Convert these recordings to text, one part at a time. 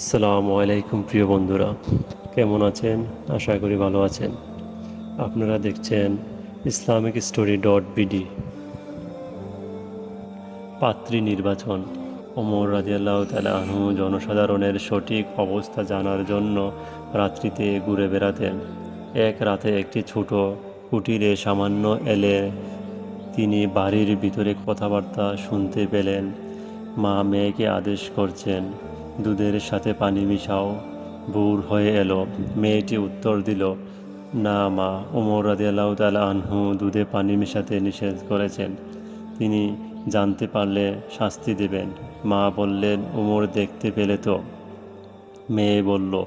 আসসালামু আলাইকুম প্রিয় বন্ধুরা, কেমন আছেন? আশা করি ভালো আছেন। আপনারা দেখছেন ইসলামিক স্টোরি ডট বিডি। পাত্রী নির্বাচন। ওমর রাজিয়াল্লাহ তালা আনহু জনসাধারণের সঠিক অবস্থা জানার জন্য রাত্রিতে ঘুরে বেড়াতেন। এক রাতে একটি ছোট কুটিরে সামান্য এলে তিনি বাড়ির ভিতরে কথাবার্তা শুনতে পেলেন। মা মেয়েকে আদেশ করছেন দুধের সাথে পানি মিশাও। বুর হয়ে এলো, মেয়েটি উত্তর দিল, না মা ওমর রাদিয়াল্লাহ তালা আনহু দুধে পানি মেশাতে নিষেধ করেছেন। তিনি জানতে পারলে শাস্তি দেবেন। মা বললেন ওমর দেখতে পেলে তো? মেয়ে বলল,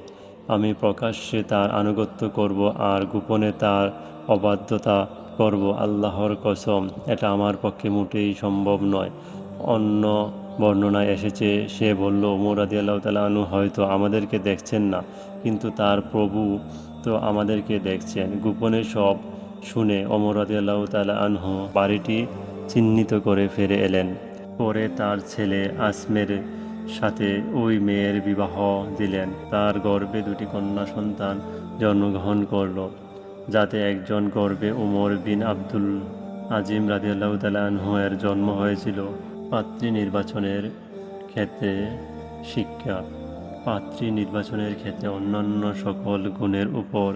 আমি প্রকাশ্যে তার আনুগত্য করব আর গোপনে তার অবাধ্যতা করব। আল্লাহর কসম, এটা আমার পক্ষে মোটেই সম্ভব নয়। অন্য বর্ণনায় এসেছে, সে বলল, ওমর আদি আল্লাহ তালু হয়তো আমাদেরকে দেখছেন না, কিন্তু তার প্রভু তো আমাদেরকে দেখছেন। গোপনে সব শুনে ওমর আদি আল্লাহ তালা আনহু বাড়িটি চিহ্নিত করে ফিরে এলেন। পরে তার ছেলে আসমের সাথে ওই মেয়ের বিবাহ দিলেন। তার গর্বে দুটি কন্যা সন্তান জন্মগ্রহণ করল, যাতে একজন গর্বে উমর বিন আব্দুল আজিম রাজিয়াল্লাহ তালাহু এর জন্ম হয়েছিল। পাত্রী নির্বাচনের ক্ষেত্রে শিক্ষা, পাত্রী নির্বাচনের ক্ষেত্রে অন্যান্য সকল গুণের উপর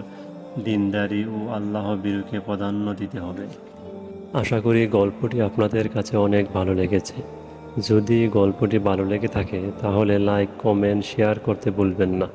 দিনদারি ও আল্লাহ বিরুকে প্রাধান্য দিতে হবে। আশা করি গল্পটি আপনাদের কাছে অনেক ভালো লেগেছে। যদি গল্পটি ভালো লেগে থাকে, তাহলে লাইক, কমেন্ট, শেয়ার করতে ভুলবেন না।